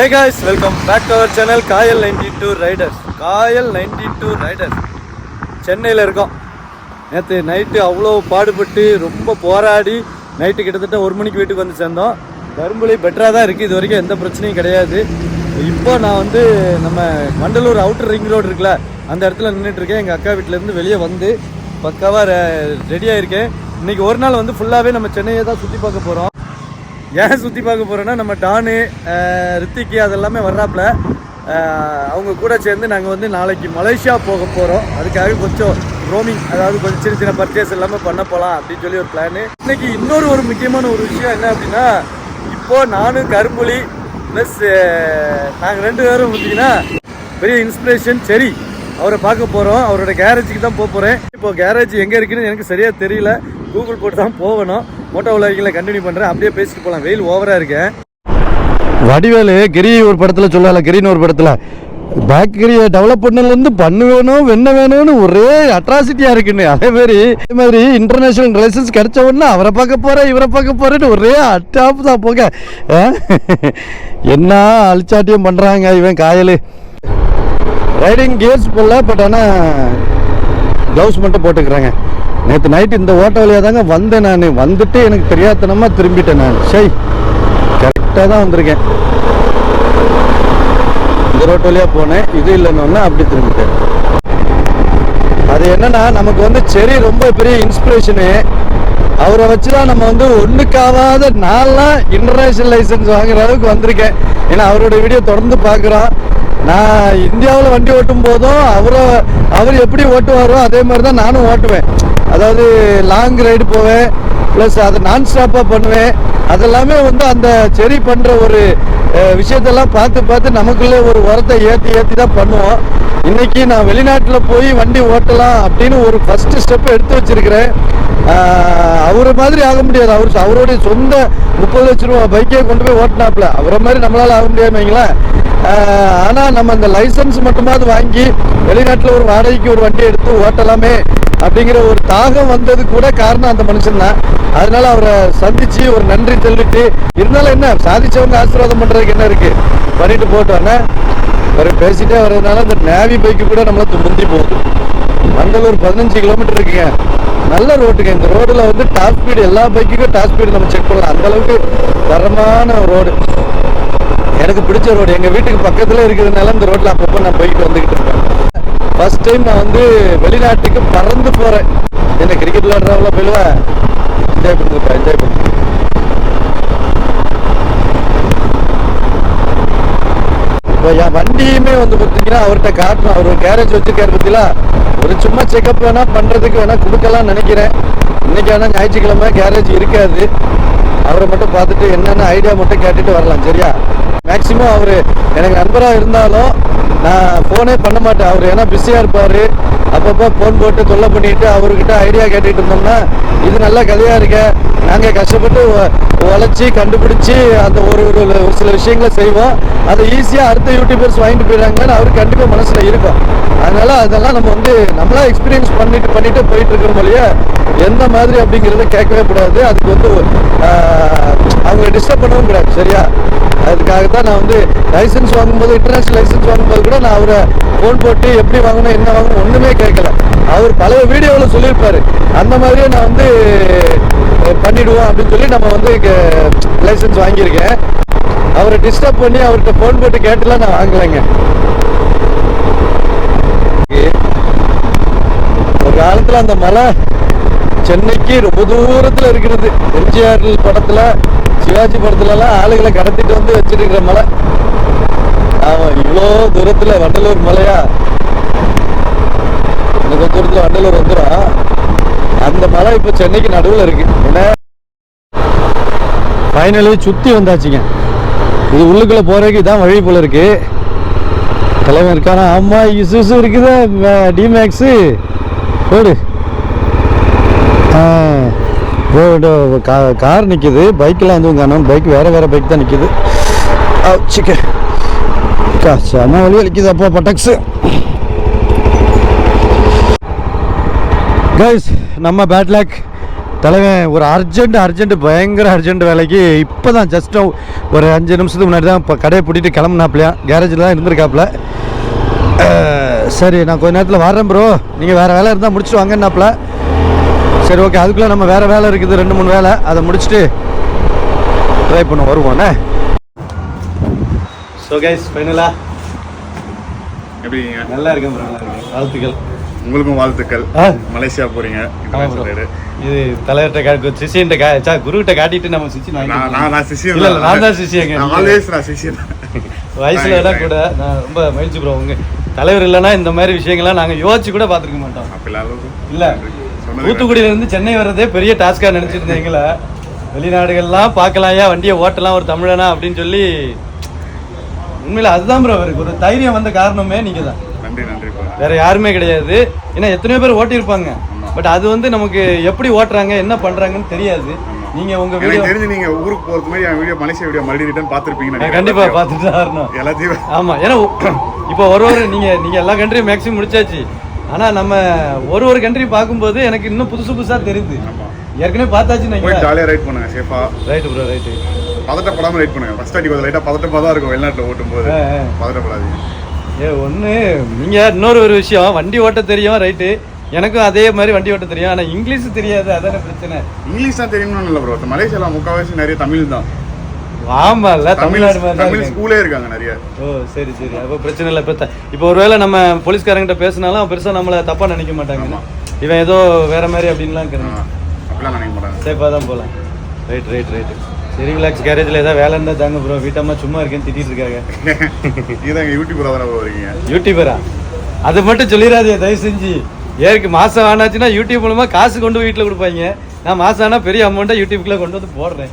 Hey guys welcome back to our channel Kayal ninety two riders Kayal ninety two riders சென்னையில் இருக்கோம். நேற்று night அவ்வளோ பாடுபட்டு ரொம்ப போராடி நைட்டு கிட்டத்தட்ட ஒரு மணிக்கு வீட்டுக்கு வந்து சேர்ந்தோம். கரும்புலி பெட்டராக தான் இருக்குது இது வரைக்கும் எந்த பிரச்சனையும் கிடையாது. இப்போ நான் வந்து நம்ம மண்டலூர் அவுட்டர் ரிங் ரோடு இருக்குல்ல அந்த இடத்துல நின்றுட்டுருக்கேன் எங்கள் அக்கா வீட்டிலேருந்து வெளியே வந்து பக்காவாக ரெடியாக இருக்கேன் இன்னைக்கு ஒரு நாள் வந்து ஃபுல்லாகவே நம்ம சென்னையை தான் சுற்றி பார்க்க போகிறோம் ஏன் சுற்றி பார்க்க போகிறோன்னா நம்ம டானு ரித்திக்கு அதெல்லாமே வர்றாப்புல அவங்க கூட சேர்ந்து நாங்கள் வந்து நாளைக்கு மலேசியா போக போகிறோம் அதுக்காக கொஞ்சம் ரோமிங் அதாவது கொஞ்சம் சின்ன சின்ன பர்ச்சேஸ் எல்லாமே பண்ண போகலாம் அப்படின்னு சொல்லி ஒரு பிளானு இன்னைக்கு இன்னொரு ஒரு முக்கியமான ஒரு விஷயம் என்ன அப்படின்னா இப்போ நானும் கரும்புலி ப்ளஸ் நாங்கள் ரெண்டு பேரும் பார்த்தீங்கன்னா பெரிய இன்ஸ்பிரேஷன் சரி அவரை பார்க்க போகிறோம் அவரோட கேரேஜுக்கு தான் போக போகிறேன் இப்போ கேரேஜ் எங்கே இருக்குன்னு எனக்கு சரியாக தெரியல. கூகுள் போட்டு தான் போகணும். மோட்டோ உலகில் கண்டினியூ பண்ணுறேன் அப்படியே பேசிட்டு போகலாம் வெயில் ஓவராக இருக்கேன் வடிவேலு கிரி ஒரு படத்தில் சொல்லல கிரின்னு ஒரு படத்தில் பேக்கரியை டெவலப் பண்ணலேருந்து பண்ணு வேணும் வெண்ண வேணும்னு ஒரே அட்ராசிட்டியாக இருக்குன்னு. அதே மாதிரி அதே மாதிரி இன்டர்நேஷனல் லைசன்ஸ் கிடைச்ச உடனே அவரை பார்க்க போகிறேன் இவரை பார்க்க போகிறேன்னு ஒரே அட்டாப் தான் போக என்ன அழிச்சாட்டியம் பண்ணுறாங்க இவன் காயல். ரைடிங் கியர்ஸ் போடல பட் ஆனால் க்ளவுஸ் மட்டும் போட்டுக்கிறாங்க. நேற்று நைட்டு இந்த ஓட்ட வழியாக தாங்க வந்தேன் நான். வந்துட்டு எனக்கு தெரியாதனமாக திரும்பிட்டேன் நான். சை கரெக்டாக தான் வந்திருக்கேன். இந்த ரோட்டு வழியாக போனேன். இது இல்லைன்னு அப்படி திரும்பிட்டேன். அது என்னன்னா நமக்கு வந்து செரி ரொம்ப பெரிய இன்ஸ்பிரேஷனு அவரை வச்சு தான் நம்ம வந்து ஒன்றுக்காவாத நான்லாம் இன்டர்நேஷ்னல் லைசன்ஸ் வாங்குற அளவுக்கு வந்திருக்கேன். ஏன்னா அவரோட வீடியோ தொடர்ந்து பார்க்குறோம். நான் இந்தியாவில் வண்டி ஓட்டும் போதும் அவரை அவர் எப்படி ஓட்டுவாரோ அதே மாதிரி தான் நானும் ஓட்டுவேன். அதாவது லாங் ரைடு போவேன் ப்ளஸ் அதை நான் ஸ்டாப்பாக பண்ணுவேன். அதெல்லாமே வந்து அந்த செரி பண்ணுற ஒரு விஷயத்தெல்லாம் பார்த்து பார்த்து நமக்குள்ளே ஒரு உரத்தை ஏற்றி ஏற்றி தான் பண்ணுவோம். இன்னைக்கு நான் வெளிநாட்டில் போய் வண்டி ஓட்டலாம் அப்படின்னு ஒரு ஃபஸ்ட்டு ஸ்டெப் எடுத்து வச்சிருக்கிறேன். அவரை மாதிரி ஆக முடியாது. அவர் அவருடைய சொந்த முப்பது லட்ச ரூபா பைக்கே கொண்டு போய் ஓட்டினாப்ல அவரை மாதிரி நம்மளால் ஆக முடியாது ஆனால் நம்ம அந்த லைசன்ஸ் மட்டுமாவது வாங்கி வெளிநாட்டில் ஒரு வாடகைக்கு ஒரு வண்டி எடுத்து ஓட்டலாமே அப்படிங்கிற ஒரு தாகம் வந்தது கூட காரணம் அந்த மனுஷன் தான். அதனால அவரை சந்திச்சு ஒரு நன்றி சொல்லிட்டு இருந்தாலும் என்ன சாதிச்சவங்க ஆசீர்வாதம் பண்றதுக்கு என்ன இருக்கு? பண்ணிட்டு போட்டோன்னே அவர் பேசிட்டே வர்றதுனால அந்த நேவி பைக்கு கூட நம்மளை முந்தி போகுது. மங்களூர் பதினஞ்சு கிலோமீட்டர் இருக்குங்க. நல்ல ரோட்டுங்க. இந்த ரோடில் வந்து டாப் ஸ்பீடு எல்லா பைக்குக்கும் டாப் ஸ்பீடு நம்ம செக் பண்ணலாம். அந்த அளவுக்கு தரமான ரோடு. எனக்கு பிடிச்ச ரோடு. எங்கள் வீட்டுக்கு பக்கத்தில் இருக்கிறதுனால இந்த ரோட்டில் அப்பப்போ நான் போயிட்டு வந்துக்கிட்டு இருக்கேன் ஃபர்ஸ்ட் டைம் நான் வந்து வெளிநாட்டுக்கு பறந்து போகிறேன் என்ன கிரிக்கெட் விளையாடுறவங்கள போயிடுவேன் என்ஜாய் பண்ணிருப்பேன் என்ஜாய் பண்ணுங்க. இப்போ என் வண்டியுமே வந்து பார்த்தீங்கன்னா அவர்கிட்ட காட்டணும். அவர் ஒரு கேரேஜ் வச்சுருக்காரு பத்திலா ஒரு சும்மா செக்அப் வேணால் பண்ணுறதுக்கு வேணால் கொடுக்கலாம் நினைக்கிறேன். இன்னைக்கு வேணால் ஞாயிற்றுக்கிழமை கேரேஜ் இருக்காது. அவரை மட்டும் பார்த்துட்டு என்னென்ன ஐடியா மட்டும் கேட்டுட்டு வரலாம் சரியா? மேக்சிமம் அவர் எனக்கு நண்பராக இருந்தாலும் நான் ஃபோனே பண்ண மாட்டேன். அவர் ஏன்னா பிஸியாக இருப்பார். அப்பப்போ ஃபோன் போட்டு தொல்லை பண்ணிட்டு அவர்கிட்ட ஐடியா கேட்டுட்டு இருந்தோம்னா இது நல்ல கதையாக இருக்க. நாங்கள் கஷ்டப்பட்டு உழைச்சி கண்டுபிடிச்சி அந்த ஒரு ஒரு ஒரு சில விஷயங்களை செய்வோம். அதை ஈஸியாக அடுத்த யூடியூபர்ஸ் வாங்கிட்டு போயிடுறாங்கன்னு அவருக்கு கண்டிப்பாக மனசில் இருக்கும். அதனால் அதெல்லாம் நம்ம வந்து நம்மளா எக்ஸ்பீரியன்ஸ் பண்ணிட்டு பண்ணிட்டு போயிட்டு இருக்கிற எந்த மாதிரி அப்படிங்கிறத கேட்கவே கூடாது. அதுக்கு வந்து அவங்க டிஸ்டர்ப் பண்ணவும் கூடாது சரியா? அதுக்காக தான் நான் வந்து லைசன்ஸ் வாங்கும்போது இன்டர்நேஷ்னல் லைசன்ஸ் வாங்கும்போது கூட நான் அவரை ஃபோன் போட்டு எப்படி வாங்கணும் என்ன வாங்கணும் ஒன்றுமே கேட்கல. அவர் பழைய வீடியோவில் சொல்லியிருப்பார். அந்த மாதிரியே நான் வந்து அஹ், பண்ணிடுவோம் அப்படின்னு சொல்லி நம்ம வந்து லைசன்ஸ் வாங்கியிருக்கேன். அவரை டிஸ்டர்ப் பண்ணி அவர்கிட்ட ஃபோன் போட்டு கேட்டுலாம் நான் வாங்கலைங்க. ஒரு காலத்தில் அந்த மலை சென்னைக்கு ரொம்ப தூரத்தில் இருக்கிறது. எம்ஜிஆர் படத்தில் சிவாஜி படத்துலலாம் ஆளுகளை கடத்திட்டு வந்து வச்சிருக்கிற மலை. ஆமாம் இவ்வளோ தூரத்தில் வண்டலூர் மலையா? இந்த தூரத்தில் வண்டலூர் வந்துடும் அந்த மலை இப்போ சென்னைக்கு நடுவில் இருக்கு. என்ன? ஃபைனலி சுற்றி வந்தாச்சுங்க. இது உள்ளுக்குள்ளே போகிறதுக்கு இதான் வழி போல இருக்கு. தலைவன் இருக்கானா? ஆமாம் இசுசு இருக்குதா டிமேக்ஸு போடு. ஆ, கா- கார் நிற்கிது பைக்கெலாம் எதுவும் காணும். பைக் வேறு வேறு பைக் தான் நிற்கிது சிக்க கா செம வழி வலிக்குது அப்போ பட்டக்ஸு கைஸ் நம்ம பேட்லாக் தலைவன் ஒரு அர்ஜென்ட் அர்ஜென்ட் பயங்கர அர்ஜென்ட் வேலைக்கு இப்போ தான் ஜஸ்ட் ஒரு அஞ்சு நிமிஷத்துக்கு முன்னாடி தான் இப்போ கடையை பூட்டிட்டு கிளம்புனாப்லையா? கேரேஜில் தான் இருந்திருக்காப்புல சரி நான் கொஞ்ச நேரத்தில் வரேன் ப்ரோ நீங்கள் வேறு வேலை இருந்தால் முடிச்சுட்டு வாங்கன்னாப்புல சரி ஓகே அதுக்குள்ளே நம்ம வேறு வேலை இருக்குது ரெண்டு மூணு வேலை. அதை முடிச்சுட்டு ட்ரை பண்ண வருவோண்ணே ஸோ கைஸ் ஃபைனலாக எப்படிங்க நல்லா இருக்கேன் ப்ரோ நல்லா இருக்கேன். வாழ்த்துக்கள். உங்களுக்கும் வாழ்த்துக்கள். ஆ. மலேசியா போறீங்க. இது தலைவர்கிட்ட கா சிஷியன்ட்ட கா சா குருகிட்ட காட்டிட்டு நம்ம சிஷியன் நான். நான் சிஷியன் இல்ல, இல்ல, நான் தான் நான் சிஷியன் வயசுல எல்லாம். கூட நான் ரொம்ப மகிழ்ச்சி ப்ரோ உங்க தலைவர் இல்லைன்னா இந்த மாதிரி விஷயங்கள்லாம் நாங்க யோசிச்சு கூட பார்த்துருக்க மாட்டோம். அப்படிலாம் இல்ல. இல்ல சொன்னது தூத்துக்குடியில இருந்து சென்னை வர்றதே பெரிய டாஸ்கா நினைச்சிருந்தீங்களா? வெளிநாடுகள்லாம் பார்க்கலாம்யா வண்டியை ஓட்டலாம் ஒரு தமிழனா அப்படின்னு சொல்லி உண்மையில அதுதான் ப்ரோ அவருக்கு ஒரு தைரியம் வந்த காரணமே நீங்க தான் நன்றி நன்றி bro. வேற யாருமே கிடையாது. ஏன்னா எத்தனையோ பேர் ஓட்டியிருப்பாங்க. பட் அது வந்து நமக்கு எப்படி ஓட்டுறாங்க என்ன பண்றாங்கன்னு தெரியாது. நீங்க உங்க வீடியோ தெரிஞ்சு நீங்க ஊருக்கு போறது மாதிரி என் வீடியோ மலேசியா வீடியோ மறுபடியும் ரிட்டர்ன் பார்த்திருப்பீங்கன்னு கண்டிப்பா. பார்த்துட்டு தான் எல்லாத்தையும் ஆமா. ஏன்னா இப்போ ஒரு ஒரு நீங்க நீங்க எல்லா கண்ட்ரியும் மேக்ஸிமம் முடிச்சாச்சு. ஆனா நம்ம ஒரு ஒரு கண்ட்ரி பார்க்கும்போது எனக்கு இன்னும் புதுசு புதுசா தெரியுது. ஏற்கனவே பார்த்தாச்சு போய் நீங்க ஜாலியா ரைட் பண்ணுங்க சேஃபா ரைட்டு ப்ரோ ரைட்டு பதட்டப்படாம ரைட் பண்ணுங்க. ஃபர்ஸ்ட் அடி கொஞ்சம் லைட்டா பதட்டமா தான் இருக்கும் வெளிநாட்டுல ஓட்டும் போது. பதட்டப்படாதீங்க. ஏ ஒன்று நீங்கள் இன்னொரு ஒரு விஷயம். வண்டி ஓட்ட தெரியும் ரைட்டு எனக்கும் அதே மாதிரி வண்டி ஓட்ட தெரியும். ஆனால் இங்கிலீஷ் தெரியாது அதான பிரச்சனை. இங்கிலீஷ் தான் தெரியணும்னு இல்லை ப்ரோ மலேசியால முக்கால்வாசி நிறைய தமிழ் தான். ஆமாம்ல தமிழ் தமிழ்நாடு தமிழ். ஸ்கூலே இருக்காங்க நிறைய. ஓ சரி சரி. அப்போ பிரச்சனை இல்லை. இப்போ இப்போ ஒருவேளை நம்ம போலீஸ்காரங்கிட்ட பேசினாலும் பெருசாக நம்மளை தப்பாக நினைக்க மாட்டாங்க. ஆமா. இவன் ஏதோ வேற மாதிரி அப்படின்லாம் ஆ, இருக்கிறான். அப்படிலாம் நினைக்க மாட்டாங்க. சேஃபாக தான் போகலாம் ரைட் ரைட் ரைட் சரி ரிலாக்ஸ் கேரேஜில் ஏதாவது வேலை இருந்தால் தாங்க ப்ரோ வீட்டம்மா சும்மா இருக்கேன்னு திட்டிட்டு இருக்காங்க. இதுதான் எங்க யூடியூப் தானே வரீங்க யூடியூபரா அது மட்டும் சொல்லிடாதே தயவு செஞ்சு ஏற்கு மாதம் ஆனாச்சுன்னா யூடியூப் மூலமா காசு கொண்டு வீட்டில் கொடுப்பாங்க. நான் மாதம் ஆனால் பெரிய அமௌண்ட்டை யூடியூப்குள்ளே கொண்டு வந்து போடுறேன்.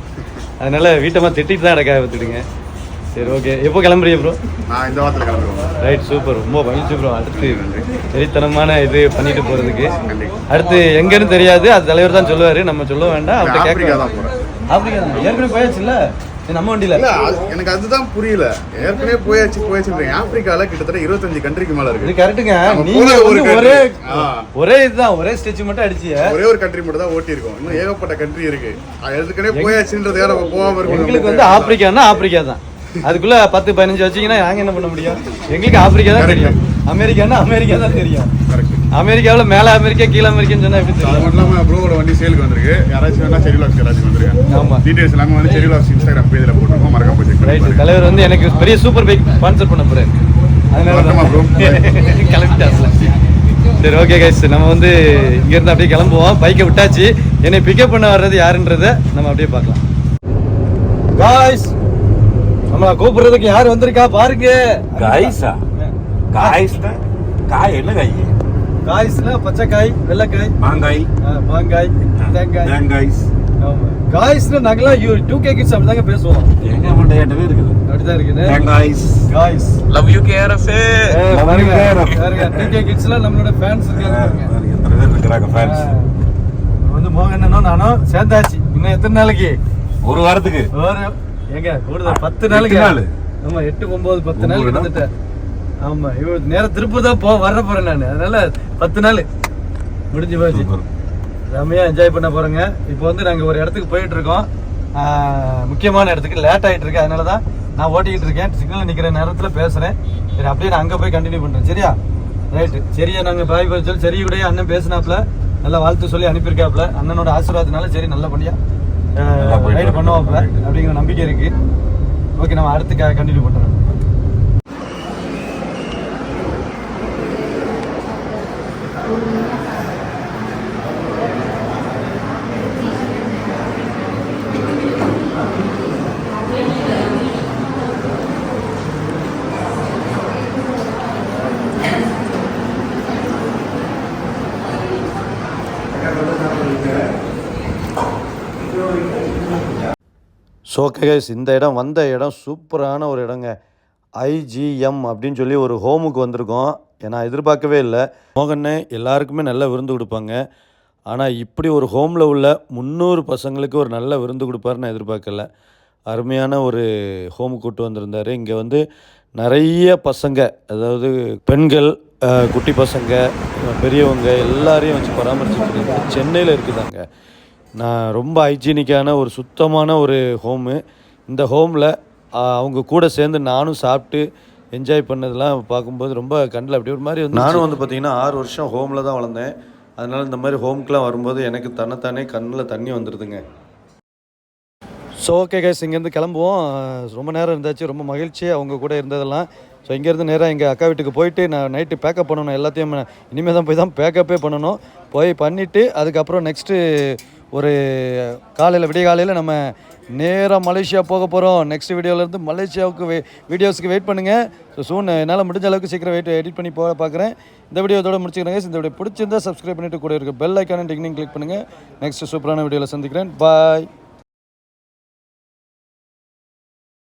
அதனால வீட்டம்மா திட்டிட்டு தான் இடக்கா பார்த்துடுங்க சரி ஓகே எப்போ கிளம்புறீங்க ப்ரோ நான் இந்த வாரத்தில் கிளம்புவேன் ரைட் சூப்பர் ரொம்ப மகிழ்ச்சி ப்ரோ அடுத்து வெறித்தனமான இது பண்ணிட்டு போகிறதுக்கு அடுத்து எங்கன்னு தெரியாது. அது தலைவர் தான் சொல்லுவார். நம்ம சொல்ல வேண்டாம். அவர்கிட்ட ஆப்பிரிக்கா கேட்க தான் ஆப்பிரிக்கா தான். ஏற்கனவே போயாச்சுல்ல? இது நம்ம வண்டியில் இல்ல எனக்கு அதுதான் புரியல. ஏற்கனவே போயாச்சு போயாச்சுன்றீங்க ஆப்பிரிக்கால கிட்டத்தட்ட இருபத்தஞ்சு கண்ட்ரிக்கு மேல இருக்கு. கரெக்டுங்க நீங்க ஒரு ஒரே. ஒரே இதுதான் ஒரே ஸ்டெச் மட்டும் அடிச்சிய ஒரே ஒரு கண்ட்ரி மட்டும் தான் ஓட்டி இருக்கோம் இன்னும் ஏகப்பட்ட கண்ட்ரி இருக்கு. அது ஏற்கனவே போயாச்சுன்றதுக்காக நம்ம போகாம இருக்கோம். எங்களுக்கு வந்து ஆப்பிரிக்கான்னா ஆப்பிரிக்கா தான். அதுக்குள்ள பத்து பதினஞ்சு வச்சீங்கன்னா நாங்க என்ன பண்ண முடியும்? எங்களுக்கு ஆப்பிரிக்கா தான் தெரியும். அமெரிக்கான்னா அமெரிக்கா தான் தெரியும். கரெக்ட் அமெரிக்காவில் மேல அமெரிக்கா கீழே அமெரிக்கான்னு சொன்னா எப்படி அது மட்டும் இல்லாம ப்ரோவோட வண்டி சேலுக்கு வந்திருக்கு. யாராச்சும் வேணா செரி விளாக்ஸ் யாராச்சும் வந்திருக்காங்க. ஆமா. டீடைல்ஸ் எல்லாமே வந்து செரி விளாக்ஸ் இன்ஸ்டாகிராம் பேஜ்ல போட்டுருக்கோம். மறக்காம போய் செக் ரைட். தலைவர் வந்து எனக்கு பெரிய சூப்பர் பைக் ஸ்பான்சர் பண்ண போறாரு. அதனால வரட்டுமா bro? கிளம்பிட்டாப்ல. சரி ஓகே கைஸ் நம்ம வந்து இங்க இருந்து அப்படியே கிளம்புவோம். பைக்கை விட்டாச்சு. என்னை பிக்கப் பண்ண வர்றது யாருன்றத நம்ம அப்படியே பார்க்கலாம். காய்ஸ் நம்மள கூப்பிடுறதுக்கு யார் வந்திருக்கா? பாருங்க. காய்ஸா காய்ஸ்னா காய் என்ன காய் காய்ஸ்ல பச்சைக்காய் வெள்ளைக்காய் மாங்காய். மாங்காய் தேங்காய். தேங்காய்ஸ். ஆமா. காய்ஸ்னு நாங்களாம் யூ டூ கே கிட்ஸ் அப்படிதாங்க பேசுவோம். எங்க மண்டையாட்டவே இருக்குது. அப்படிதான் இருக்குது. Thank guys. Guys. Love you கேரஃபே பாருங்க. டூ கே கிட்ஸ்ல நம்மளோட ஃபேன்ஸ் இருக்காங்க எத்தனை பேர் இருக்கிறாங்க ஃபேன்ஸ். வந்து மோகனனும் நானும் சேர்ந்தாச்சு. இன்னும் எத்தனை நாளைக்கு? ஒரு வாரத்துக்கு. ஒரு எங்க கூடுதல் பத்து நாளைக்கு. நாளு. ஆமா எட்டு ஒன்பது பத்து நாள். கிட்டத்தட்ட. ஆமா இவ நேரம் திருப்பூர் தான் போ வர போறேன் நான். அதனால பத்து நாள். முடிஞ்சு போச்சு. செம்மையா என்ஜாய் பண்ண போறோங்க. இப்போ வந்து நாங்க ஒரு இடத்துக்கு போயிட்டு இருக்கோம். முக்கியமான இடத்துக்கு லேட் ஆயிட்டு இருக்கு. அதனால தான் நான் ஓட்டிக்கிட்டு இருக்கேன். சிக்னல் நிக்கிற நேரத்துல பேசுறேன். சரி அப்படியே நான் அங்க போய் கண்டினியூ பண்றேன். சரியா? ரைட்டு சரியா நாங்க பாய் பாய் சொல்லி சரி கூட அண்ணன் பேசினாப்ல நல்லா வாழ்த்து சொல்லி அனுப்பியிருக்காப்ல அண்ணனோட ஆசீர்வாதத்தினால சரி நல்லபடியா ரைடு. பண்ணுவாப்ல அப்படிங்கிற நம்பிக்கை இருக்கு. ஓகே நம்ம அடுத்து கண்டினியூ பண்றோம். ஸோ கைஸ் இந்த இடம் வந்த இடம் சூப்பரான ஒரு இடங்க. ஐஜிஎம் அப்படின்னு சொல்லி ஒரு ஹோமுக்கு வந்திருக்கோம். ஏன்னா எதிர்பார்க்கவே இல்லை. மோகன்னு எல்லாருக்குமே நல்ல விருந்து கொடுப்பாங்க. ஆனால் இப்படி ஒரு ஹோமில் உள்ள முந்நூறு பசங்களுக்கு ஒரு நல்ல விருந்து கொடுப்பாருன்னு எதிர்பார்க்கல. அருமையான ஒரு ஹோம் கூட்டு வந்திருந்தார். இங்கே வந்து நிறைய பசங்க அதாவது பெண்கள் குட்டி பசங்க பெரியவங்க எல்லாரையும் வச்சு பராமரிச்சுட்டு சென்னையில் இருக்குதாங்க. நான் ரொம்ப ஹைஜீனிக்கான ஒரு சுத்தமான ஒரு ஹோமு. இந்த ஹோமில் அவங்க கூட சேர்ந்து நானும் சாப்பிட்டு என்ஜாய் பண்ணதெல்லாம் பார்க்கும்போது ரொம்ப கண்ணில் அப்படி ஒரு மாதிரி நானும் வந்து பார்த்தீங்கன்னா ஆறு வருஷம் ஹோமில் தான் வளர்ந்தேன். அதனால் இந்த மாதிரி ஹோம்க்கெலாம் வரும்போது எனக்கு தன்னைத்தானே கண்ணில் தண்ணி வந்துடுதுங்க ஸோ ஓகே கைஸ் இங்கேருந்து கிளம்புவோம். ரொம்ப நேரம் இருந்தாச்சு ரொம்ப மகிழ்ச்சி அவங்க கூட இருந்ததெல்லாம். ஸோ இங்கேருந்து நேராக எங்கள் அக்கா வீட்டுக்கு போயிட்டு நான் நைட்டு பேக்கப் பண்ணணும் எல்லாத்தையும் இனிமேல் தான் போய் தான் பேக்கப்பே பண்ணணும். போய் பண்ணிவிட்டு அதுக்கப்புறம் நெக்ஸ்ட்டு ஒரு காலையில் விடிய காலையில் நம்ம நேராக மலேசியா போக போகிறோம் நெக்ஸ்ட் வீடியோவிலேருந்து மலேசியாவுக்கு வே வீடியோஸ்க்கு வெயிட் பண்ணுங்கள் ஸோ சூன் என்னால் முடிஞ்ச அளவுக்கு சீக்கிரம் வெயிட் எடிட் பண்ணி போக பார்க்குறேன் இந்த வீடியோ இதோட முடிச்சுக்கிறேங்க இந்த வீடியோ பிடிச்சிருந்தா சப்ஸ்கிரைப் பண்ணிட்டு கூட இருக்குது பெல் ஐக்கான டிக்னிங் கிளிக் பண்ணுங்கள் நெக்ஸ்ட் சூப்பரான வீடியோவில் சந்திக்கிறேன். பாய்